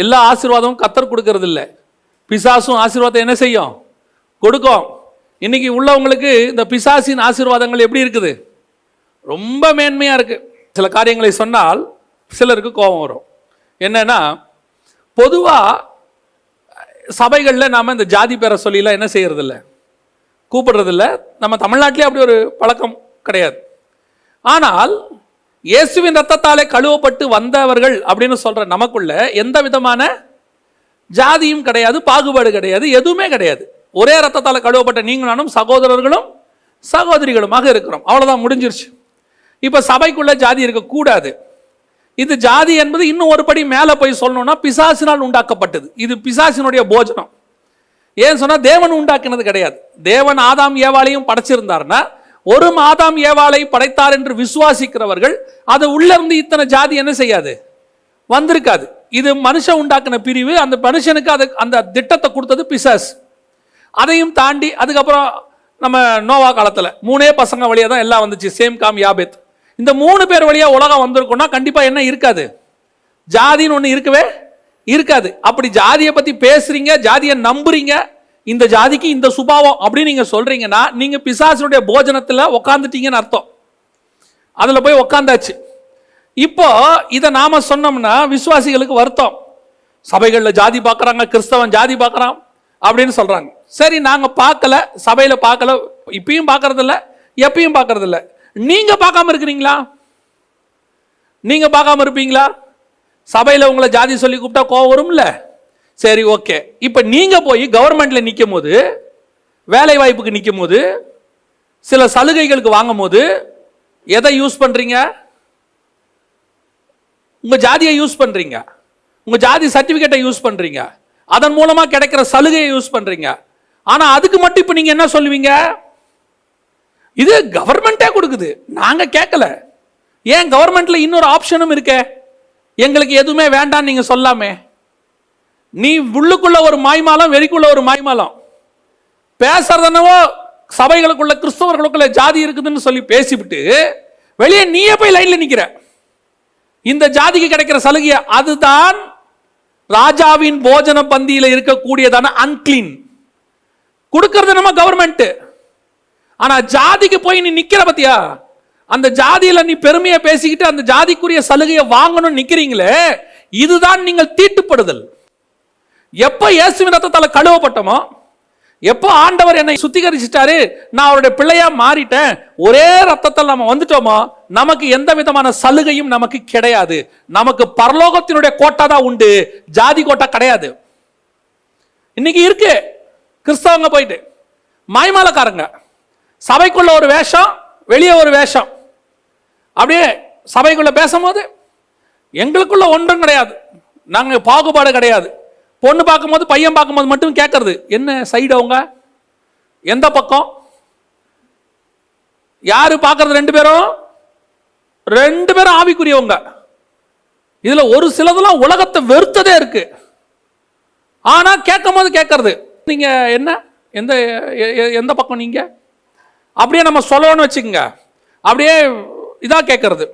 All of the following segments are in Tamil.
எல்லா ஆசீர்வாதமும் கத்தர் கொடுக்கறது இல்லை பிசாசும் ஆசீர்வாதம் என்ன செய்யும்? கொடுக்கும். இன்னைக்கு உள்ளவங்களுக்கு இந்த பிசாசின் ஆசீர்வாதங்கள் எப்படி இருக்குது? ரொம்ப மேன்மையாக இருக்குது சில காரியங்களை சொன்னால் சிலருக்கு கோபம் வரும். என்னன்னா பொதுவாக சபைகளில் நாம் இந்த ஜாதி பேரை சொல்லிலாம் என்ன செய்கிறதில்ல கூப்பிடுறதில்ல. நம்ம தமிழ்நாட்டிலே அப்படி ஒரு பழக்கம் கிடையாது. ஆனால் இயேசுவின் ரத்தத்தாலே கழுவப்பட்டு வந்தவர்கள் அப்படின்னு சொல்ற நமக்குள்ள எந்த விதமான ஜாதியும் கிடையாது பாகுபாடு கிடையாது எதுவுமே கிடையாது. ஒரே ரத்தத்தால் கழுவப்பட்ட நீங்களும் நானும் சகோதரர்களும் சகோதரிகளுமாக இருக்கிறோம். அவ்வளோதான் முடிஞ்சிருச்சு. இப்போ சபைக்குள்ள ஜாதி இருக்கக்கூடாது. இது ஜாதி என்பது இன்னும் ஒரு படி மேலே போய் சொல்லணும்னா பிசாசினால் உண்டாக்கப்பட்டது. இது பிசாசினுடைய போஜனம். ஏன் சொன்னால் தேவன் உண்டாக்கினது கிடையாது. தேவன் ஆதாம் ஏவாளையும் படைச்சிருந்தாருன்னா ஒரு மாதம் ஏவாளை படைத்தார் என்று விசுவாசிக்கிறவர்கள் அது உள்ள இருந்து இத்தனை ஜாதி என்ன செய்யாது? வந்திருக்காது. இது மனுஷன் உண்டாக்கின பிரிவு அந்த மனுஷனுக்கு அது அந்த திட்டத்தை கொடுத்தது பிசாஸ் அதையும் தாண்டி அதுக்கப்புறம் நம்ம நோவா காலத்தில் மூணே பசங்க வழியாக தான் எல்லாம் வந்துச்சு சேம் காம் யாபேத். இந்த மூணு பேர் வழியாக உலகம் வந்திருக்கும்னா கண்டிப்பாக என்ன இருக்காது? ஜாதின்னு ஒன்று இருக்கவே இருக்காது. அப்படி ஜாதியை பற்றி பேசுறீங்க ஜாதியை நம்புறீங்க இந்த ஜாதிக்கு இந்த சுபாவம் அப்படின்னு நீங்கள் சொல்கிறீங்கன்னா நீங்கள் பிசாசனுடைய போஜனத்தில் உக்காந்துட்டீங்கன்னு அர்த்தம். அதில் போய் உக்காந்தாச்சு. இப்போ இதை நாம் சொன்னோம்னா விசுவாசிகளுக்கு வருத்தம். சபைகளில் ஜாதி பார்க்குறாங்க கிறிஸ்தவன் ஜாதி பார்க்குறான் அப்படின்னு சொல்கிறாங்க சரி நாங்கள் பார்க்கல சபையில் பார்க்கல இப்பயும் பார்க்கறதில்ல எப்பயும் பார்க்கறதில்ல நீங்கள் பார்க்காம இருக்கிறீங்களா? நீங்கள் பார்க்காம இருப்பீங்களா? சபையில் உங்களை ஜாதி சொல்லி கூப்பிட்டா கோவம் வரும்ல? சரி ஓகே. இப்போ நீங்கள் போய் கவர்மெண்ட்டில் நிற்கும் போது வேலை வாய்ப்புக்கு நிற்கும் போது சில சலுகைகளுக்கு வாங்கும் போது எதை யூஸ் பண்ணுறீங்க உங்கள் ஜாதியை யூஸ் பண்ணுறீங்க உங்கள் ஜாதி சர்டிஃபிகேட்டை யூஸ் பண்ணுறீங்க அதன் மூலமாக கிடைக்கிற சலுகையை யூஸ் பண்ணுறீங்க ஆனால் அதுக்கு மட்டும் இப்போ நீங்கள் என்ன சொல்லுவீங்க? இது கவர்மெண்ட்டே கொடுக்குது. நாங்கள் கேட்கல. ஏன் கவர்மெண்ட்டில் இன்னொரு ஆப்ஷனும் இருக்கே? எங்களுக்கு எதுவுமே வேண்டாம்னு நீங்கள் சொல்லாமே. நீ உள்ளுக்குள்ள ஒரு மாய்மாலம் வெளிக்குள்ள ஒரு மாய்மாலம். பேசுறது சபைகளுக்குள்ள கிறிஸ்தவர்களுக்குள்ள ஜாதி இருக்குதுன்னு சொல்லி பேசிவிட்டு வெளியே நீயே போய் லைன்ல நிக்கிற. இந்த ஜாதிக்கு கிடைக்கிற சலுகையை அதுதான் ராஜாவின் போஜன பந்தியில் இருக்கக்கூடியதான அன்கிளீன் கொடுக்கறது நம்ம கவர்மெண்ட் ஆனா ஜாதிக்கு போய் நீ நிக்கிற பத்தியா? அந்த ஜாதியில நீ பெருமையை பேசிக்கிட்டு அந்த ஜாதிக்குரிய சலுகையை வாங்கணும்னு நிக்கிறீங்களே இதுதான் நீங்கள் தீட்டுப்படுதல். எப்போ இயேசுவின் ரத்தத்தால் கழுவப்பட்டோமோ எப்போ ஆண்டவர் என்னை சுத்திகரிச்சிட்டாரு நான் அவருடைய பிள்ளையா மாறிட்டேன் ஒரே ரத்தத்தில் நம்ம வந்துட்டோமோ நமக்கு எந்த விதமான சலுகையும் நமக்கு கிடையாது. நமக்கு பரலோகத்தினுடைய கோட்டா தான் உண்டு ஜாதி கோட்டா கிடையாது. இன்னைக்கு இருக்கு கிறிஸ்தவங்க போயிட்டு மாய்மாலக்காரங்க. சபைக்குள்ள ஒரு வேஷம் வெளியே ஒரு வேஷம். அப்படியே சபைக்குள்ள பேசும்போது எங்களுக்குள்ள ஒன்றும் கிடையாது. நாங்கள் பாகுபாடு கிடையாது. பொண்ணு பார்க்கும்போது பையன் பார்க்கும்போது மட்டும் கேட்கறது. என்ன சைடு அவங்க? எந்த பக்கம்? யாரு பார்க்கறது ரெண்டு பேரும்? ரெண்டு பேரும் ஆவிக்குரியவங்க. இதுல ஒரு சிலதெல்லாம் உலகத்தை வெறுத்ததே இருக்கு. ஆனா கேட்கும் போது கேட்கறது. நீங்க என்ன? எந்த எந்த பக்கம் நீங்க? அப்படியே நம்ம சொல்லணும்னு வச்சுக்கோங்க. அப்படியே இதா கேட்கறது.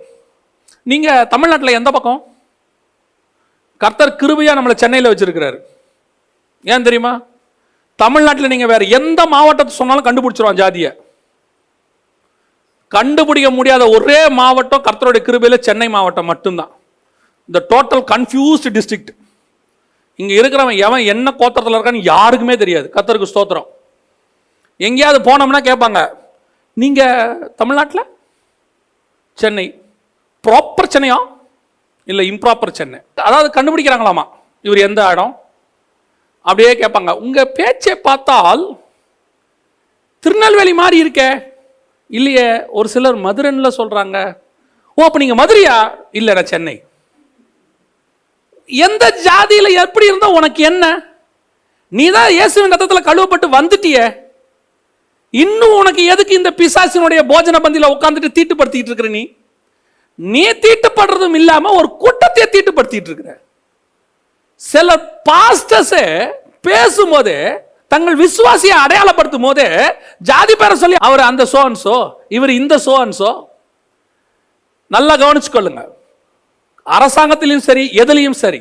நீங்க தமிழ்நாட்டில் எந்த பக்கம்? கர்த்தர் கிருபையா நம்மளை சென்னையில் வச்சிருக்கிறாரு. ஏன் தெரியுமா? தமிழ்நாட்டில் நீங்கள் வேற எந்த மாவட்டத்தை சொன்னாலும் கண்டுபிடிச்சிருவான் ஜாதியை. கண்டுபிடிக்க முடியாத ஒரே மாவட்டம் கர்த்தருடைய கிருபையில் சென்னை மாவட்டம் மட்டும்தான். இந்த டோட்டல் கன்ஃபியூஸ்டு டிஸ்ட்ரிக்ட் இங்கே இருக்கிறவன் எவன் என்ன கோத்திரத்தில் இருக்கான்னு யாருக்குமே தெரியாது. கர்த்தருக்கு ஸ்தோத்திரம். எங்கேயாவது போனோம்னா கேட்பாங்க நீங்கள் தமிழ்நாட்டில்? சென்னை. ப்ராப்பர் சென்னையா? இல்லை இம்ப்ராப்பர் சென்னை. அதாவது கண்டுபிடிக்கிறாங்களாமா? இவர் எந்த இடம்? அப்படியே கேட்பாங்க. உங்கள் பேச்சை பார்த்தால் திருநெல்வேலி மாதிரி இருக்கே. இல்லையே ஒரு சிலர் மதுரைன்னு சொல்கிறாங்க ஓ அப்போ நீங்கள் மதுரையா? இல்ல நான் சென்னை. எந்த ஜாதியில் எப்படி இருந்தால் உனக்கு என்ன? நீ தான் இயேசுவின் ரத்தத்தில் கழுவப்பட்டு வந்துட்டியே. இன்னும் உனக்கு எதுக்கு இந்த பிசாசினுடைய போஜன பந்தியில் உட்காந்துட்டு தீட்டுப்படுத்திக்கிட்டு இருக்கிற நீ? நீ தீட்டுப்படுறதும் இல்லாம ஒரு கூட்டத்தை தீட்டுப்படுத்திட்டு இருக்கிற. சில பாஸ்டர்ஸே பேசும்போது தங்கள் விசுவாசியை அடையாளப்படுத்தும் போதே ஜாதி பேரை சொல்லி அவர் அந்த சோன்சோ இவர் இந்த சோன்சோ நல்லா கவனிச்சுக்கொள்ளுங்க. அரசாங்கத்திலையும் சரி எதுலையும் சரி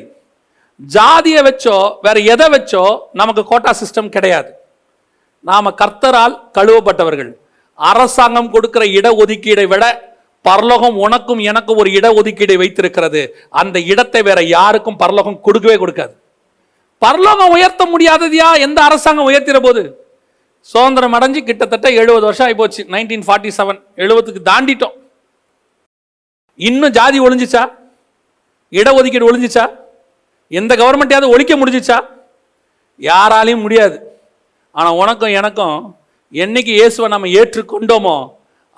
ஜாதியை வச்சோ வேற எதை வச்சோ நமக்கு கோட்டா சிஸ்டம் கிடையாது. நாம கர்த்தரால் கழுவப்பட்டவர்கள். அரசாங்கம் கொடுக்கிற இட ஒதுக்கீடை விட பரலோகம் உனக்கும் எனக்கும் ஒரு இட ஒதுக்கீடை வைத்திருக்கிறது. அந்த இடத்தை வேற யாருக்கும் பரலோகம் கொடுக்கவே கொடுக்காது. பரலோகம் உயர்த்த முடியாததையா? எந்த அரசாங்கம் உயர்த்திற போது? சுதந்திரம் அடைஞ்சு கிட்டத்தட்ட எழுபது வருஷம் ஆகிப்போச்சு. நைன்டீன் ஃபார்ட்டி செவன் எழுபதுக்கு தாண்டிட்டோம். இன்னும் ஜாதி ஒளிஞ்சிச்சா? இடஒதுக்கீடு ஒளிஞ்சிச்சா? எந்த கவர்மெண்ட்டையாவது ஒழிக்க முடிஞ்சிச்சா? யாராலையும் முடியாது. ஆனால் உனக்கும் எனக்கும் என்னைக்கு இயேசுவை நம்ம ஏற்றுக்கொண்டோமோ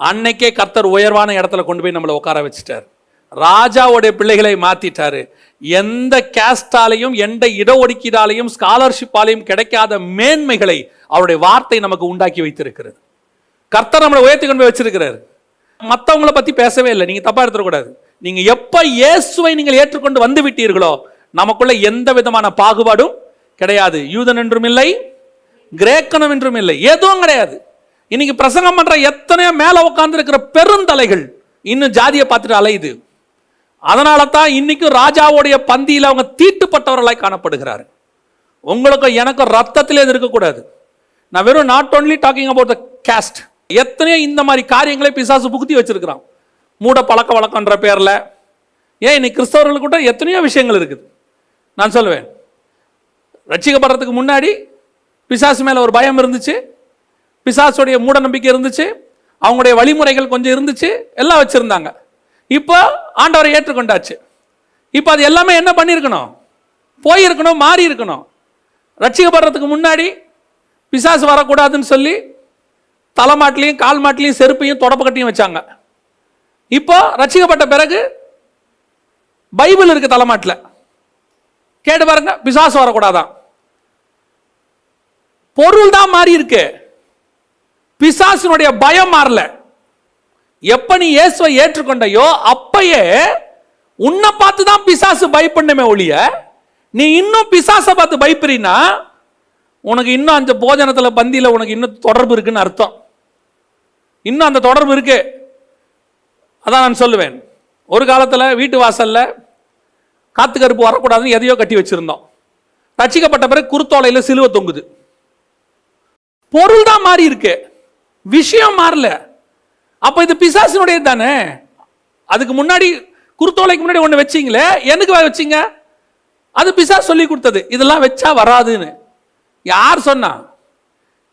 அன்னைக்கே கர்த்தர் உயர்வான இடத்துல கொண்டு போய் நம்மளை உட்கார வச்சுட்டார். ராஜாவுடைய பிள்ளைகளை மாத்திட்டாரு. எந்த கேஸ்டாலையும் எந்த இடஒதுக்கீடாலையும் ஸ்காலர்ஷிப்பாலையும் கிடைக்காத மேன்மைகளை அவருடைய வார்த்தை நமக்கு உண்டாக்கி வைத்திருக்கிறது. கர்த்தர் நம்மளை உயர்த்தி கொண்டு போய் வச்சிருக்கிறார். மற்றவங்கள பற்றி பேசவே இல்லை. நீங்கள் தப்பாக எடுத்துடக்கூடாது. நீங்கள் எப்போ இயேசுவை நீங்கள் ஏற்றுக்கொண்டு வந்து விட்டீர்களோ நமக்குள்ள எந்த விதமான பாகுபாடும் கிடையாது. யூதன் என்றும் இல்லை கிரேக்கனம் என்றும் இல்லை. எதுவும் கிடையாது. இன்னைக்கு பிரசங்கம் பண்ற எத்தனையோ மேல உட்காந்துருக்கிற பெருந்தலைகள் இன்னும் ஜாதியை பார்த்துட்டு அலையுது. அதனால தான் இன்னைக்கும் ராஜாவுடைய பந்தியில் அவங்க தீட்டுப்பட்டவர்களாய் காணப்படுகிறார் உங்களுக்கும் எனக்கும் ரத்தத்திலே இருக்கக்கூடாது. நான் வெறும் not only talking about the caste எத்தனையோ இந்த மாதிரி காரியங்களை பிசாசு புகுத்தி வச்சிருக்கிறான். மூட பழக்க வழக்கன்ற பேரில். ஏன் இன்னைக்கு கிறிஸ்தவர்களுக்கு கூட எத்தனையோ விஷயங்கள் இருக்குது. நான் சொல்லுவேன் ரட்சிக்கப்படுறதுக்கு முன்னாடி பிசாசு மேலே ஒரு பயம் இருந்துச்சு. பிசாசுடைய மூட நம்பிக்கை இருந்துச்சு அவங்களுடைய வழிமுறைகள் கொஞ்சம் இருந்துச்சு எல்லாம் வச்சுருந்தாங்க. இப்போ ஆண்டவரை ஏற்றுக்கொண்டாச்சு. இப்போ அது எல்லாமே என்ன பண்ணியிருக்கணும்? போயிருக்கணும் மாறி இருக்கணும் ரட்சிக்கப்படுறதுக்கு முன்னாடி பிசாசு வரக்கூடாதுன்னு சொல்லி தலைமாட்டிலையும் கால் மாட்டிலையும் செருப்பையும் தொடப்பு கட்டியும் வச்சாங்க. இப்போ ரட்சிக்கப்பட்ட பிறகு பைபிள் இருக்கு தலைமாட்டில். கேட்டு பாருங்க பிசாசு வரக்கூடாதான். பொருள் தான் மாறி இருக்கு பிசாசினுடைய பயம் மாறல. எப்ப நீ இயேசுவை ஏற்றுக்கொண்டையோ அப்பயே உன்னை பார்த்து தான் பிசாசு பயப்படணுமே ஒழிய நீ இன்னும் பிசாசை பார்த்து பயப்படுறீன்னா உனக்கு இன்னும் அந்த போஜனத்தில் பந்தியில் உனக்கு இன்னும் தொடர்பு இருக்குன்னு அர்த்தம். இன்னும் அந்த தொடர்பு இருக்கு. அதான் நான் சொல்லுவேன். ஒரு காலத்தில் வீட்டு வாசலில் காத்து கருப்பு வரக்கூடாதுன்னு எதையோ கட்டி வச்சிருந்தோம். ரட்சிக்கப்பட்ட பிறகு குருத்தோலையில் சிலுவை தொங்குது. பொருள் தான் மாறி இருக்கு. விஷயம் மாறல. அப்போ இது பிசாசினுடைய தானே? அதுக்கு முன்னாடி குருத்தோலைக்கு முன்னாடி ஒன்று வச்சீங்களே எனக்கு வச்சீங்க? அது பிசாஸ் சொல்லி கொடுத்தது. இதெல்லாம் வச்சா வராதுன்னு. யார் சொன்னா?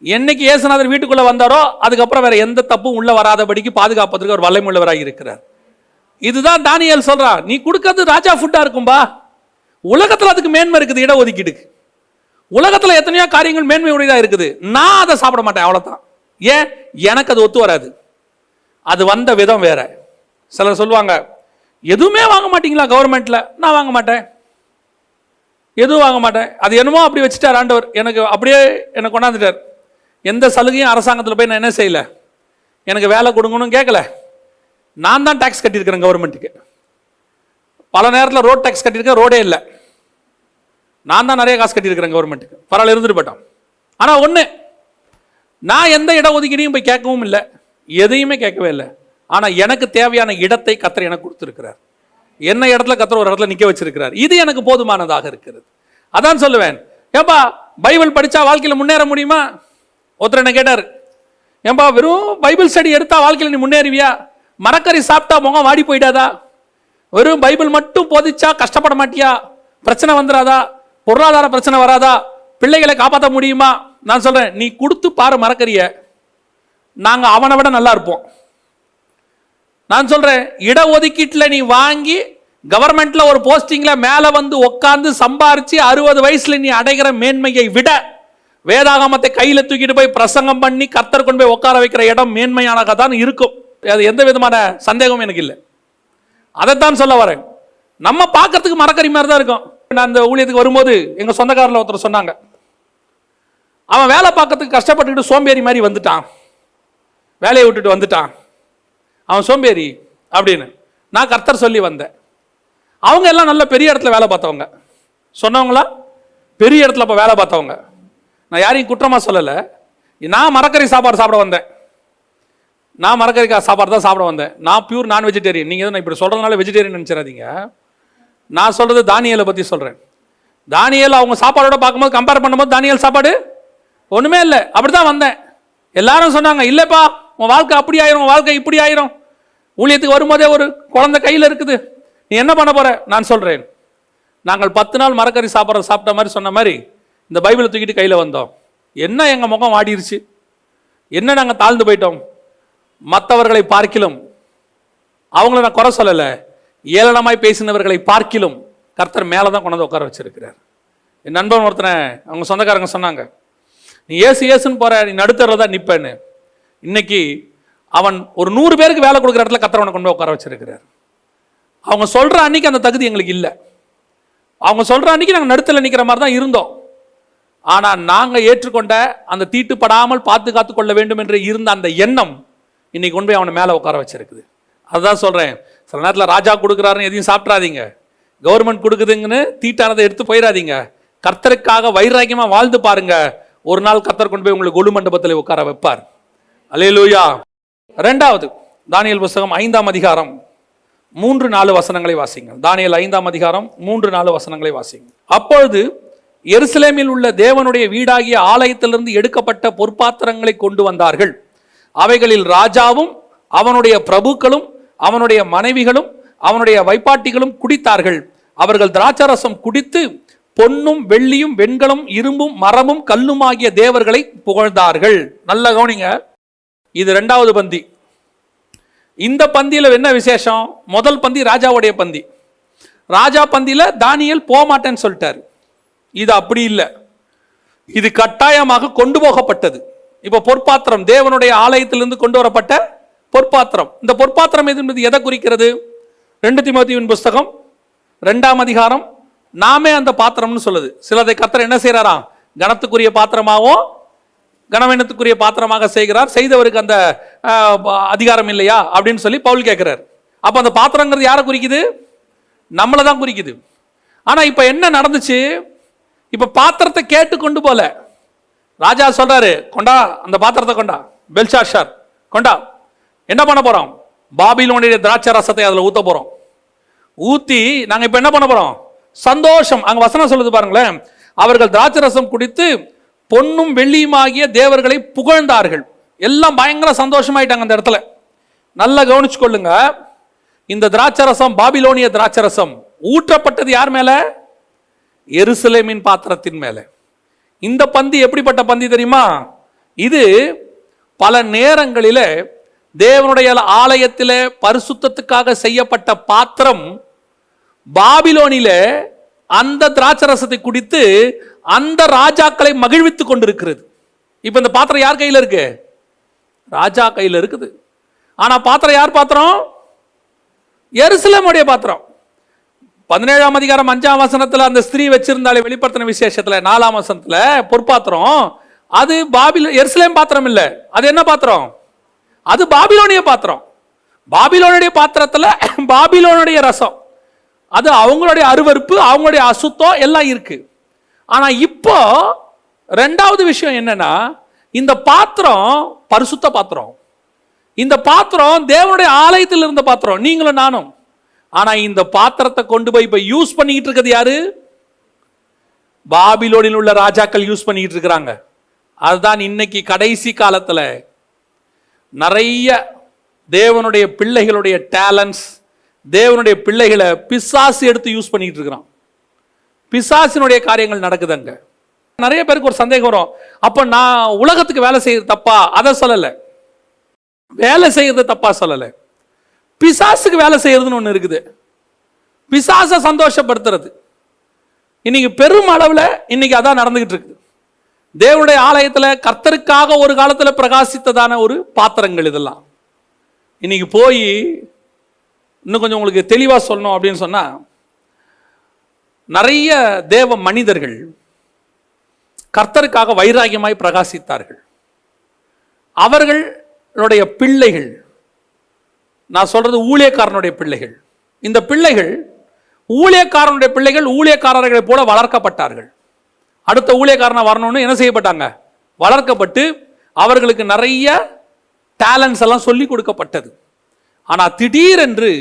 என்னைக்கு ஏசுநாதர் வீட்டுக்குள்ளே வந்தாரோ அதுக்கப்புறம் வேற எந்த தப்பும் உள்ள வராதபடிக்கு பாதுகாப்பதற்கு ஒரு வல்லமுள்ளவராக இருக்கிறார். இதுதான் தானியல் சொல்றான் நீ கொடுக்கறது ராஜா ஃபுட்டா இருக்கும்பா. உலகத்தில் அதுக்கு மேன்மை இருக்குது இட ஒதுக்கீடுக்கு. உலகத்தில் எத்தனையோ காரியங்கள் மேன்மை உடையதாக இருக்குது. நான் அதை சாப்பிட மாட்டேன் அவ்வளோதான் ஏன்? எனக்கு அது ஒத்து வராது. அது வந்த விதம் வேற. சிலர் சொல்லுவாங்க எதுவுமே வாங்க மாட்டீங்களா கவர்மெண்ட்ல நான் வாங்க மாட்டேன். எதுவும் வாங்க மாட்டேன். அது என்னமோ அப்படி வச்சுட்டார் ஆண்டவர். எனக்கு அப்படியே எனக்கு கொண்டாந்துட்டார். எந்த சலுகையும் அரசாங்கத்தில் போய் நான் என்ன செய்யல? எனக்கு வேலை கொடுங்கன்னு கேட்கல. நான் தான் டேக்ஸ் கட்டியிருக்கிறேன் கவர்மெண்ட்டுக்கு பல நேரத்தில் ரோட் டேக்ஸ் கட்டியிருக்கேன் ரோடே இல்லை. நான் தான் நிறைய காசு கட்டியிருக்கிறேன் கவர்மெண்ட்டுக்கு பரவாயில்ல இருந்துட்டு போட்டோம் ஆனால் ஒன்று நான் எந்த இட ஒதுக்கீடையும் போய் கேட்கவும் இல்லை. எதையுமே கேட்கவே இல்லை. ஆனால் எனக்கு தேவையான இடத்தை கத்தர் எனக்கு கொடுத்துருக்கிறார். என்ன இடத்துல கத்தர் ஒரு இடத்துல நிற்க வச்சிருக்கிறார்? இது எனக்கு போதுமானதாக இருக்கிறது. அதான் சொல்லுவேன். ஏன்பா பைபிள் படித்தா வாழ்க்கையில் முன்னேற முடியுமா? ஒருத்தர் என்ன கேட்டார். ஏன்பா வெறும் பைபிள் ஸ்டடி எடுத்தால் வாழ்க்கையில் நீ முன்னேறுவியா? மரக்கறி சாப்பிட்டா முகம் வாடி போயிடாதா? வெறும் பைபிள் மட்டும் போதிச்சா கஷ்டப்பட மாட்டியா? பிரச்சனை வந்துடாதா பொருளாதார பிரச்சனை வராதா? பிள்ளைகளை காப்பாற்ற முடியுமா? நான் சொல்கிறேன் நீ கொடுத்து பாரு மறக்கறிய நாங்கள் அவனை விட நல்லா இருப்போம். நான் சொல்கிறேன் இட ஒதுக்கீட்டில் நீ வாங்கி கவர்மெண்ட்டில் ஒரு போஸ்டிங்கில் மேலே வந்து உட்காந்து சம்பாரித்து அறுபது வயசில் நீ அடைகிற மேன்மையை விட வேதாகமத்தை கையில் தூக்கிட்டு போய் பிரசங்கம் பண்ணி கர்த்தர் கொண்டு போய் உட்கார வைக்கிற இடம் மேன்மையானதாக தான் இருக்கும். அது எந்த விதமான சந்தேகமும் எனக்கு இல்லை. அதைத்தான் சொல்ல வரேன். நம்ம பார்க்கறதுக்கு மரக்கறி மாதிரி தான் இருக்கும். நான் அந்த ஊழியத்துக்கு வரும்போது எங்கள் சொந்தக்காரில் ஒருத்தர் சொன்னாங்க. அவன் வேலை பார்க்கறதுக்கு கஷ்டப்பட்டுக்கிட்டு சோம்பேறி மாதிரி வந்துட்டான். வேலையை விட்டுட்டு வந்துட்டான். அவன் சோம்பேறி அப்படின்னு நான் கர்த்தர் சொல்லி வந்தேன். அவங்க எல்லாம் நல்ல பெரிய இடத்துல வேலை பார்த்தவங்க. சொன்னவங்களா? பெரிய இடத்துல இப்போ வேலை பார்த்தவங்க. நான் யாரையும் குற்றமாக சொல்லலை. நான் மரக்கறி சாப்பாடு சாப்பிட வந்தேன். நான் மரக்கறி சாப்பாடு தான் சாப்பிட வந்தேன். நான் பியூர் நான் வெஜிடேரியன் நீங்கள் நான் இப்படி சொல்கிறதுனால வெஜிடேரியன் நினச்சிடாதீங்க. நான் சொல்கிறது தானியலை பற்றி சொல்கிறேன் தானியல் அவங்க சாப்பாடோட பார்க்கும்போது கம்பேர் பண்ணும்போது தானியல் சாப்பாடு ஒன்றுமே இல்லை. அப்படிதான் வந்தேன். எல்லாரும் சொன்னாங்க இல்லைப்பா உன் வாழ்க்கை அப்படி ஆயிரும் உன் வாழ்க்கை இப்படி ஆயிரும். ஊழியத்துக்கு வரும்போதே ஒரு குழந்தை கையில் இருக்குது. நீ என்ன பண்ண போற? நான் சொல்கிறேன் நாங்கள் பத்து நாள் மரக்கறி சாப்பிட்ற சாப்பிட்ட மாதிரி சொன்ன மாதிரி இந்த பைபிளை தூக்கிட்டு கையில் வந்தோம். என்ன எங்கள் முகம் வாடிருச்சு? என்ன நாங்கள் தாழ்ந்து போயிட்டோம்? மற்றவர்களை பார்க்கிலும் அவங்கள நான் குறை சொல்லலை. ஏளனமாய் பேசினவர்களை பார்க்கிலும் கர்த்தர் மேலே தான் கொண்டாந்து உட்கார வச்சிருக்கிறார். என் நண்பன் ஒருத்தனை அவங்க சொந்தக்காரங்க சொன்னாங்க நீ ஏசு ஏசுன்னு போற நீ நடுத்தரில் தான் நிற்பேன்னு இன்னைக்கு அவன் ஒரு நூறு பேருக்கு வேலை கொடுக்குற இடத்துல கத்திரவனை கொண்டு உட்கார வச்சிருக்கிறார். அவங்க சொல்ற அன்னைக்கு அந்த தகுதி எங்களுக்கு இல்லை. அவங்க சொல்ற அன்னைக்கு நாங்கள் நடுத்தல நிற்கிற மாதிரி தான் இருந்தோம். ஆனால் நாங்கள் ஏற்றுக்கொண்ட அந்த தீட்டுப்படாமல் பாதுகாத்து கொள்ள வேண்டும் என்று இருந்த அந்த எண்ணம் இன்னைக்கு கொண்டு போய் அவனை மேலே உட்கார வச்சிருக்குது. அதுதான் சொல்கிறேன் சில நேரத்தில் ராஜா கொடுக்குறாருன்னு எதையும் சாப்பிட்றாதீங்க கவர்மெண்ட் கொடுக்குதுங்கன்னு தீட்டானதை எடுத்து போயிடாதீங்க. கர்த்தருக்காக வைராக்கியமாக வாழ்ந்து பாருங்கள் ஒரு நாள் கத்தர் கொண்டு போய் உங்களை கொலு மண்டபத்தில் உட்கார வைப்பார். அலேலூயா ரெண்டாவது தானியல் புஸ்தகம் ஐந்தாம் அதிகாரம் மூன்று நாலு வசனங்களை வாசிங்கள் தானியல் ஐந்தாம் அதிகாரம் மூன்று நாலு வசனங்களை வாசிங்கள் அப்பொழுது எருசலேமில் உள்ள தேவனுடைய வீடாகிய ஆலயத்திலிருந்து எடுக்கப்பட்ட பொற்பாத்திரங்களை கொண்டு வந்தார்கள். அவைகளில் ராஜாவும் அவனுடைய பிரபுக்களும் அவனுடைய மனைவிகளும் அவனுடைய வைப்பாட்டிகளும் குடித்தார்கள். அவர்கள் திராட்சரசம் குடித்து பொன்னும் வெள்ளியும் வெண்கலம் இரும்பும் மரமும் கல்லும் ஆகிய தேவர்களை புகழ்ந்தார்கள். நல்ல கவனிங்க. இது ரெண்டாவது பந்தி. இந்த பந்தியில் என்ன விசேஷம்? முதல் பந்தி ராஜாவுடைய பந்தி. ராஜா பந்தியில் தானியல் போமாட்டேன்னு சொல்லிட்டார். இது அப்படி இல்லை. இது கட்டாயமாக கொண்டு போகப்பட்டது. இப்போ பொற்பாத்திரம் தேவனுடைய ஆலயத்திலிருந்து கொண்டு வரப்பட்ட பொற்பாத்திரம். இந்த பொற்பாத்திரம் எது என்பது எதை குறிக்கிறது? ரெண்டு திமுத்தியின் புஸ்தகம் ரெண்டாம் அதிகாரம் நாமே அந்த பாத்திரம்னு சொல்லுது. சிலதை கத்தர் என்ன செய்கிறாராம் கனத்துக்குரிய பாத்திரமாகவும் கனவீனத்துக்குரிய பாத்திரமாக செய்கிறார். செய்தவருக்கு அந்த அதிகாரம் இல்லையா? அப்படின்னு சொல்லி பவுல் கேட்குறாரு அப்போ அந்த பாத்திரங்கிறது யாரை குறிக்குது? நம்மளை தான் குறிக்குது. ஆனால் இப்போ என்ன நடந்துச்சு? இப்போ பாத்திரத்தை கேட்டு கொண்டு போல. ராஜா சொல்றாரு கொண்டா அந்த பாத்திரத்தை கொண்டா. பெல்ஷாஷார் கொண்டா. என்ன பண்ண போறோம்? பாபிலோனுடைய திராட்சை ரசத்தை அதில் ஊத்த போறோம். ஊத்தி நாங்கள் இப்போ என்ன பண்ண போறோம்? சந்தோஷம். அங்க வசனம் சொல்லுது பாருங்களேன். அவர்கள் திராட்சை ரசம் குடித்து பொன்னும் வெள்ளியுமாகிய தேவர்களை புகழ்ந்தார்கள். எல்லாம் பயங்கர சந்தோஷமாயிட்டாங்க அந்த இடத்துல. நல்லா கவனிச்சு கொள்ளுங்க இந்த திராட்சரசம் பாபிலோனிய திராட்சரசம் ஊற்றப்பட்டது யார் மேல? எருசலேமின் பாத்திரத்தின் மேல. இந்த பந்தி எப்படிப்பட்ட பந்தி தெரியுமா? இது பல நேரங்களில தேவனுடைய ஆலயத்தில் பரிசுத்தத்துக்காக செய்யப்பட்ட பாத்திரம் பாபிலோனில அந்த திராட்சரசத்தை குடித்து அந்த ராஜாக்களை மகிழ்வித்துக் கொண்டிருக்கிறது. இப்போ இந்த பாத்திரம் யார் கையில் இருக்கு? ராஜா கையில் இருக்குது. ஆனால் பாத்திரம் யார் பாத்திரம்? எருசலேமுடைய பாத்திரம். பதினேழாம் அதிகாரம் அஞ்சாம் வசனத்தில் அந்த ஸ்திரீ வச்சிருந்தாலே வெளிப்படுத்தின விசேஷத்தில் நாலாம் வசனத்தில் பொற்பாத்திரம் அது பாபில எருசலேம் பாத்திரம் இல்லை. அது என்ன பாத்திரம்? அது பாபிலோனிய பாத்திரம். பாபிலோனுடைய பாத்திரத்தில் பாபிலோனுடைய ரசம். அது அவங்களுடைய அருவருப்பு அவங்களுடைய அசுத்தம் எல்லாம் இருக்கு. ஆனா இப்போ ரெண்டாவது விஷயம் என்னன்னா இந்த பாத்திரம் பரிசுத்த பாத்திரம். இந்த பாத்திரம் தேவனுடைய ஆலயத்தில் இருந்த பாத்திரம். நீங்களும் நானும். ஆனா இந்த பாத்திரத்தை கொண்டு போய் இப்ப யூஸ் பண்ணிக்கிட்டு இருக்கிறது யாரு? பாபிலோனில் உள்ள ராஜாக்கள் யூஸ் பண்ணிக்கிட்டு இருக்கிறாங்க. அதுதான் இன்னைக்கு கடைசி காலத்தில் நிறைய தேவனுடைய பிள்ளைகளுடைய டேலண்ட்ஸ் தேவனுடைய பிள்ளைகளை பிசாசு எடுத்து யூஸ் பண்ணிக்கிட்டு இருக்கிறான். பிசாசினுடைய காரியங்கள் நடக்குது அங்க நிறைய பேருக்கு ஒரு சந்தேகம் வரும். அப்ப நான் உலகத்துக்கு வேலை செய்யறது தப்பா? அதை சொல்லலை. வேலை செய்யறது தப்பா சொல்லலை. பிசாசுக்கு வேலை செய்யறதுன்னு ஒன்று இருக்குது. பிசாசை சந்தோஷப்படுத்துறது. இன்னைக்கு பெரும் அளவில் இன்னைக்கு அதான் நடந்துகிட்டு இருக்குது. தேவனுடைய ஆலயத்தில் கர்த்தருக்காக ஒரு காலத்தில் பிரகாசித்ததான ஒரு பாத்திரங்கள் இதெல்லாம். இன்னைக்கு போய் இன்னும் கொஞ்சம் உங்களுக்கு தெளிவாக சொல்லணும் அப்படின்னு சொன்னால் நிறைய தேவ மனிதர்கள் கர்த்தருக்காக வைராகியமாய் பிரகாசித்தார்கள். அவர்களுடைய பிள்ளைகள் நான் சொல்றது ஊழியக்காரனுடைய பிள்ளைகள். இந்த பிள்ளைகள் ஊழியக்காரனுடைய பிள்ளைகள் ஊழியக்காரர்களைப் போல வளர்க்கப்பட்டார்கள். அடுத்த ஊழியக்காரனாக வரணும்னு என்ன செய்யப்பட்டாங்க? வளர்க்கப்பட்டு அவர்களுக்கு நிறைய டேலண்ட்ஸ் எல்லாம் சொல்லி கொடுக்கப்பட்டது. ஆனால் திடீரென்று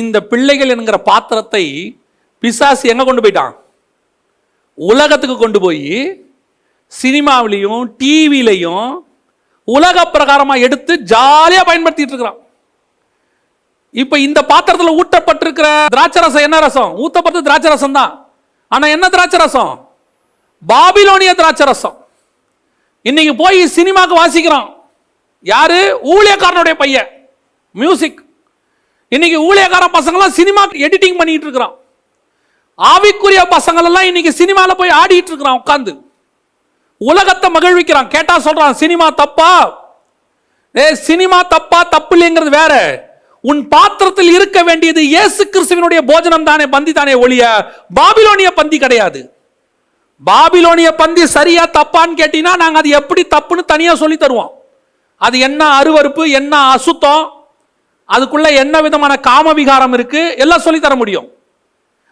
இந்த பிள்ளைகள் என்கிற பாத்திரத்தை பிசாசு எங்கே கொண்டு போயிட்டான்? உலகத்துக்கு கொண்டு போய் சினிமாவிலையும் டிவிலையும் உலக பிரகாரமாக எடுத்து ஜாலியாக பயன்படுத்திட்டு இருக்கிறான். இப்போ இந்த பாத்திரத்தில் ஊட்டப்பட்டிருக்கிற திராட்சை ரசம் என்ன ரசம்? ஊத்தப்பட்டது திராட்சை ரசம் தான் ஆனால் என்ன திராட்சை ரசம்? பாபிலோனிய திராட்சை ரசம். இன்னைக்கு போய் சினிமாவுக்கு வாசிக்கிறோம் யாரு? ஊழியக்காரனுடைய பையன். மியூசிக் இன்னைக்கு ஊழியக்கார பசங்களாம் சினிமா எடிட்டிங் பண்ணிட்டு இருக்கிறான். ஆவிக்குரிய பசங்கள் எல்லாம் இன்னைக்கு சினிமால போய் ஆடிட்டு இருக்கிறான் உட்காந்து உலகத்தை மகிழ்விக்கிறான். கேட்டா சொல்றான் சினிமா தப்பா? ஏ சினிமா தப்பா தப்பு இல்லைங்கிறது வேற. உன் பாத்திரத்தில் இருக்க வேண்டியது இயேசு கிறிஸ்துவனுடைய போஜனம் தானே பந்தி தானே ஒழிய பாபிலோனிய பந்தி கிடையாது. பாபிலோனிய பந்தி சரியா தப்பான்னு கேட்டீங்கன்னா நாங்கள் அது எப்படி தப்புன்னு தனியா சொல்லி தருவோம். அது என்ன அருவருப்பு என்ன அசுத்தம் அதுக்குள்ள என்ன விதமான காம விகாரம் இருக்கு? எல்லாம் சொல்லி தர முடியும்.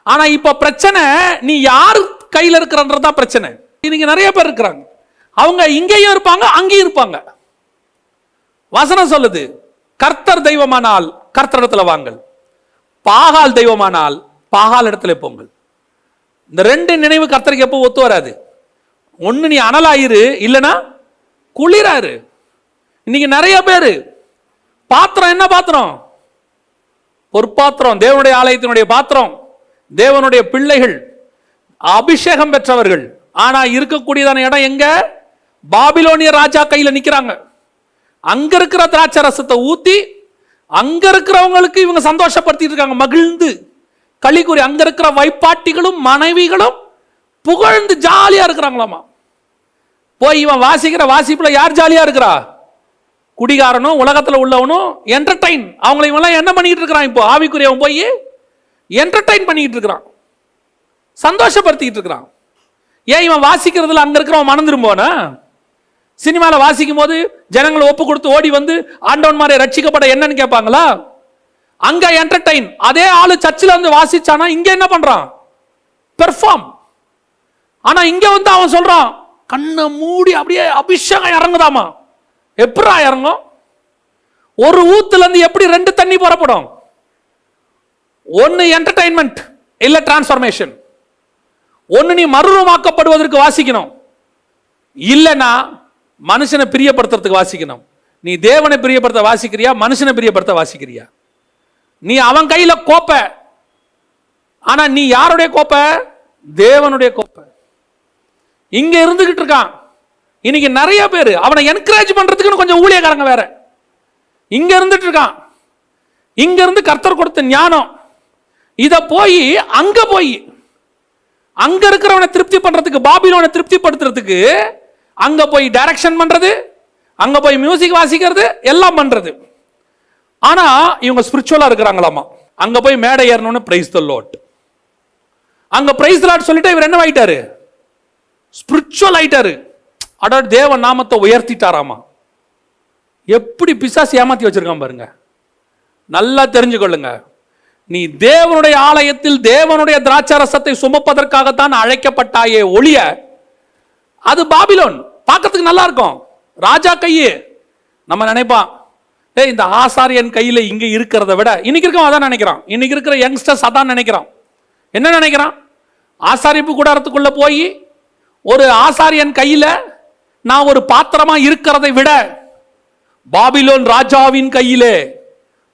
ஆனா இப்ப பிரச்சனை நீ யார் கையில இருக்கிறன்றதா பிரச்சனை. நீங்க நிறைய பேர் இருக்கிறாங்க. அவங்க இங்கேயும் இருப்பாங்க அங்கேயும் இருப்பாங்க. வசனம் சொல்லுது கர்த்தர் தெய்வமானால் கர்த்தர் இடத்துல வாங்கள். பாகால் தெய்வமானால் பாகால் இடத்துல போங்கள். இந்த ரெண்டு நினைவு கர்த்தருக்கு எப்போ ஒத்து வராது. ஒன்று நீ அனலாயிரு இல்லைன்னா குளிராரு இன்னைக்கு நிறைய பேர் பாத்திரம் என்ன பாத்திரம்? பொற்பாத்திரம் தேவனுடைய ஆலயத்தினுடைய பாத்திரம் தேவனுடைய பிள்ளைகள் அபிஷேகம் பெற்றவர்கள். ஆனா இருக்கக்கூடியதான இடம் எங்க? பாபிலோனிய ராஜா கையில நிக்கிறாங்க. அங்க இருக்கிற திராட்சை ரசத்தை ஊத்தி அங்க இருக்கிறவங்களுக்கு இவங்க சந்தோஷப்படுத்திட்டு இருக்காங்க. மகிழ்ந்து களிக்குறி அங்க இருக்கிற வைப்பாட்டிகளும் மனைவிகளும் புகழ்ந்து ஜாலியா இருக்கிறாங்களாமா. போய் இவன் வாசிக்கிற வாசிப்புல யார் ஜாலியா இருக்கிறா? குடிகாரனும் உலகத்தில் உள்ளவனும் என்டர்டைன் அவங்களை இவெல்லாம் என்ன பண்ணிக்கிட்டு இருக்கிறான் இப்போ? ஆவிக்குரியவன் போய் என்டர்டைன் பண்ணிக்கிட்டு இருக்கிறான். சந்தோஷப்படுத்திக்கிட்டு இருக்கிறான். ஏன் இவன் வாசிக்கிறதுல அங்கே இருக்கிறவன் மணந்துரும் திரும்புவானா? சினிமாவில் வாசிக்கும் போது ஜனங்களை ஒப்பு கொடுத்து ஓடி வந்து ஆண்டவன் மாதிரி ரட்சிக்கப்பட என்னன்னு கேட்பாங்களா? அங்க என்டர்டைன் அதே ஆளு சர்ச்சில் வந்து வாசிச்சானா இங்க என்ன பண்றான்? பெர்ஃபார்ம் ஆனா இங்க வந்து அவன் சொல்றான் கண்ணை மூடி அப்படியே அபிஷேகம் இறங்குதாமா? எப்படா இறங்கும்? ஒரு ஊத்துலேருந்து எப்படி ரெண்டு தண்ணி புறப்படும்? ஒன்று என்டர்டைன்மெண்ட் இல்லை டிரான்ஸ்ஃபர்மேஷன் ஒன்று நீ மறுரூபமாக்கப்படுவதற்கு வாசிக்கணும். இல்லைன்னா மனுஷனை பிரியப்படுத்துறதுக்கு வாசிக்கணும். நீ தேவனை பிரியப்படுத்த வாசிக்கிறியா? மனுஷனை பிரியப்படுத்த வாசிக்கிறியா? நீ அவன் கையில் கோப்ப. ஆனால் நீ யாருடைய கோப்ப? தேவனுடைய கோப்ப. இங்கே இருந்துக்கிட்டு இருக்கான். இன்னைக்கு நிறைய பேர் அவனை என்கரேஜ் பண்றதுக்குன்னு கொஞ்சம் ஊழியக்காரங்க வேற. இங்க இருந்துட்டு இருக்கான். இங்க இருந்து கர்த்தர் கொடுத்த ஞானம். இத போய் அங்க போய் அங்க இருக்கிறவனை திருப்தி பண்றதுக்கு பாபிலோனை திருப்திப்படுத்துறதுக்கு அங்க போய் டைரக்ஷன் பண்றது அங்க போய் மியூசிக் வாசிக்கிறது எல்லாம் பண்றது. ஆனா இவங்க ஸ்பிரிச்சுவலா இருக்கிறாங்களாமா? அங்க போய் மேடை ஏறணும்னு பிரைஸ் த லோட் அங்க பிரைஸ் லாட் சொல்லிட்டு இவர் என்ன ஆயிட்டாரு? ஸ்பிரிச்சுவல் ஆயிட்டாரு. அட தேவ நாமத்தை உயர்த்திட்டாராமா? எப்படி பிசாசு ஏமாத்தி வச்சிருக்கான் பாருங்க. நல்லா தெரிஞ்சுக்கொள்ளுங்க. நீ தேவனுடைய ஆலயத்தில் தேவனுடைய திராட்சரசத்தை சுமப்பதற்காகத்தான் அழைக்கப்பட்டாயே ஒளிய அது பாபிலோன். பார்க்கறதுக்கு நல்லா இருக்கும். ராஜா கையே. நம்ம நினைப்பான் ஏய் இந்த ஆசாரியன் கையில் இங்கே இருக்கிறத விட இன்னைக்கு இருக்கவன் அதான் நினைக்கிறான். இன்னைக்கு இருக்கிற யங்ஸ்டர்ஸ் அதான் நினைக்கிறான். என்ன நினைக்கிறான்? ஆசாரிப்பு கூடாரத்துக்குள்ளே போய் ஒரு ஆசாரியன் கையில் நான் ஒரு பாத்திரமா இருக்கிறதை விட பாபிலோன் ராஜாவின் கையிலே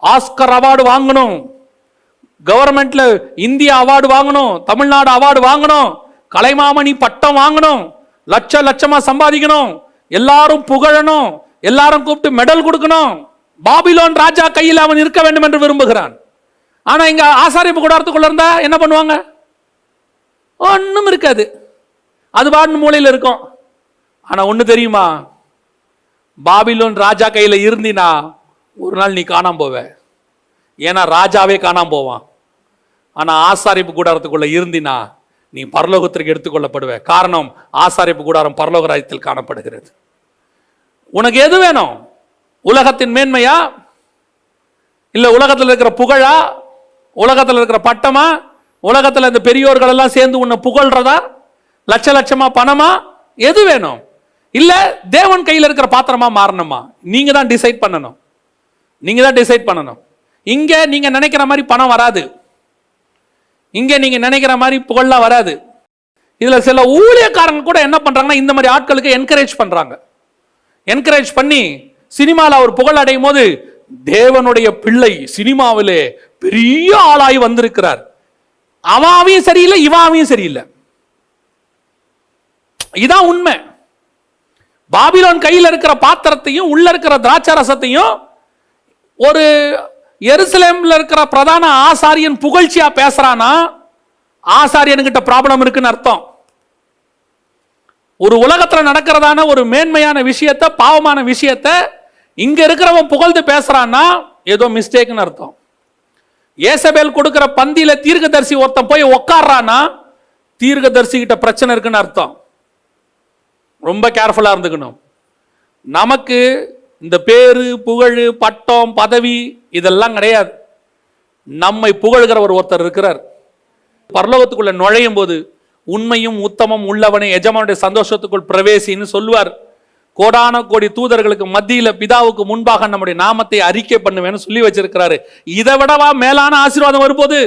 ஆஸ்கர் அவார்டு வாங்கணும். கவர்மெண்ட்ல இந்திய அவார்டு வாங்கணும். தமிழ்நாடு அவார்டு வாங்கணும். கலைமாமணி பட்டம் வாங்கணும். லட்ச லட்சமா சம்பாதிக்கணும். எல்லாரும் புகழணும். எல்லாரும் கூப்பிட்டு மெடல் கொடுக்கணும். பாபிலோன் ராஜா கையில் அவன் இருக்க வேண்டும் என்று விரும்புகிறான். ஆனா இங்க ஆசாரிப்பு கூடாரத்துக்குள்ள இருந்தா என்ன பண்ணுவாங்க? ஒன்றும் இருக்காது. அது பாட்டு மூலையில் இருக்கும். ஆனால் ஒன்று தெரியுமா? பாபிலோன் ராஜா கையில் இருந்தினா ஒரு நாள் நீ காணாம போவ. ஏன்னா ராஜாவே காணாம போவான். ஆனால் ஆசாரிப்பு கூடாரத்துக்குள்ளே இருந்தினா நீ பரலோகத்திற்கு எடுத்துக்கொள்ளப்படுவ. காரணம் ஆசாரிப்பு கூடாரம் பரலோக ராஜ்யத்தில் காணப்படுகிறது. உனக்கு எது வேணும்? உலகத்தின் மேன்மையா? இல்லை உலகத்தில் இருக்கிற புகழா? உலகத்தில் இருக்கிற பட்டமா? உலகத்தில் இந்த பெரியோர்கள் எல்லாம் சேர்ந்து உன்னை புகழ்றதா? லட்ச லட்சமா பணமா? எது வேணும்? இல்லை தேவன் கையில் இருக்கிற பாத்திரமா மாறணுமா? நீங்கள் தான் டிசைட் பண்ணணும். நீங்கள் தான் டிசைட் பண்ணணும். இங்கே நீங்கள் நினைக்கிற மாதிரி பணம் வராது. இங்கே நீங்கள் நினைக்கிற மாதிரி புகழ்லாம் வராது. இதில் சில ஊழியக்காரங்க கூட என்ன பண்ணுறாங்கன்னா இந்த மாதிரி ஆட்களுக்கு என்கரேஜ் பண்ணுறாங்க என்கரேஜ் பண்ணி சினிமாவில் அவர் புகழ் அடையும் போது தேவனுடைய பிள்ளை சினிமாவிலே பெரிய ஆளாய் வந்திருக்கிறார். அவாவையும் சரியில்லை இவாவையும் சரியில்லை. இதான் உண்மை. பாபிலோன் கையில் இருக்கிற பாத்திரத்தையும் உள்ள இருக்கிற திராட்சை ரசத்தையும் ஒரு எருசலேம்ல இருக்கிற பிரதான ஆசாரியன் புகழ்ச்சியா பேசுறானா? ஆசாரியன்கிட்ட ப்ராப்ளம் இருக்குன்னு அர்த்தம். ஒரு உலகத்தில் நடக்கிறதான ஒரு மேன்மையான விஷயத்த பாவமான விஷயத்த இங்க இருக்கிறவன் புகழ்ந்து பேசுறான்னா ஏதோ மிஸ்டேக்னு அர்த்தம். ஏசபேல் கொடுக்கிற பந்தியில தீர்க்கதரிசி ஒருத்தன் போய் உக்காடுறான்னா தீர்க்கதரிசி கிட்ட பிரச்சனை இருக்குன்னு அர்த்தம். ரொம்ப கேர்ஃபுல்லாக இருந்துக்கணும். நமக்கு இந்த பேரு புகழ் பட்டம் பதவி இதெல்லாம் கிடையாது. நம்மை புகழ்கிற ஒரு ஒருத்தர் இருக்கிறார். பரலோகத்துக்குள்ள நுழையும் போது உண்மையும் உத்தமம் உள்ளவனை எஜமானுடைய சந்தோஷத்துக்குள் பிரவேசின்னு சொல்லுவார். கோடான கோடி தூதர்களுக்கு மத்தியில் பிதாவுக்கு முன்பாக நம்முடைய நாமத்தை அறிக்கை பண்ணுவேன்னு சொல்லி வச்சிருக்கிறாரு. இதை விடவா மேலான ஆசீர்வாதம் வரும்போது?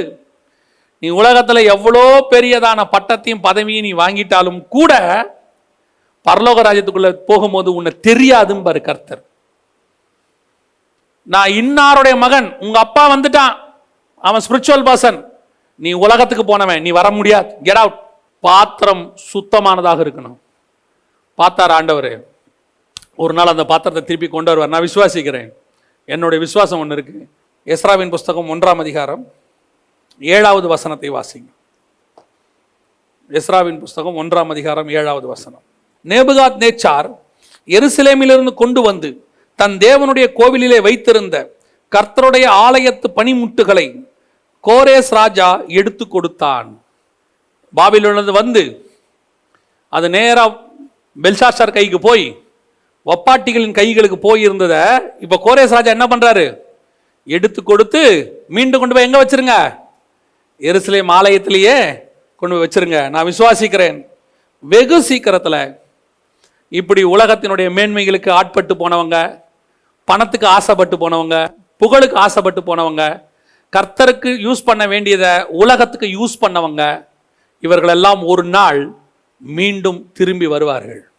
நீ உலகத்தில் எவ்வளோ பெரியதான பட்டத்தையும் பதவியும் நீ வாங்கிட்டாலும் கூட பரலோக ராஜ்யத்துக்குள்ள போகும்போது உன்னை தெரியாதும்பாரு கர்த்தர். நான் இன்னாருடைய மகன் உங்க அப்பா வந்துட்டான். அவன் ஸ்பிரிச்சுவல் பர்சன் நீ உலகத்துக்கு போனவன் நீ வர முடியாது. கெட் அவுட் பாத்திரம் சுத்தமானதாக இருக்கணும். பார்த்தார் ஆண்டவர். ஒரு நாள் அந்த பாத்திரத்தை திருப்பி கொண்டு வருவார். நான் விசுவாசிக்கிறேன். என்னுடைய விசுவாசம் ஒன்று இருக்கு. எஸ்ராவின் புஸ்தகம் ஒன்றாம் அதிகாரம் ஏழாவது வசனத்தை வாசிங்க. எஸ்ராவின் புஸ்தகம் ஒன்றாம் அதிகாரம் ஏழாவது வசனம். நேபுகாத் நேச்சார் எருசலேமிலிருந்து கொண்டு வந்து தன் தேவனுடைய கோவிலிலே வைத்திருந்த கர்த்தருடைய ஆலயத்து பனிமுட்டுகளை கோரேஸ் ராஜா எடுத்து கொடுத்தான். பாபிலோனிலிருந்து வந்து அது நேராக பெல்சாஸ்டார் கைக்கு போய் வப்பாட்டிகளின் கைகளுக்கு போயிருந்ததை இப்போ கோரேஸ் ராஜா என்ன பண்ணுறாரு எடுத்து கொடுத்து மீண்டும் கொண்டு போய் எங்கே வச்சிருங்க? எருசலேம் ஆலயத்திலேயே கொண்டு போய் வச்சிருங்க. நான் விசுவாசிக்கிறேன். வெகு சீக்கிரத்தில் இப்படி உலகத்தினுடைய மேன்மைகளுக்கு ஆட்பட்டு போனவங்க பணத்துக்கு ஆசைப்பட்டு போனவங்க புகழுக்கு ஆசைப்பட்டு போனவங்க கர்த்தருக்கு யூஸ் பண்ண வேண்டியதை உலகத்துக்கு யூஸ் பண்ணவங்க இவர்களெல்லாம் ஒரு நாள் மீண்டும் திரும்பி வருவார்கள்.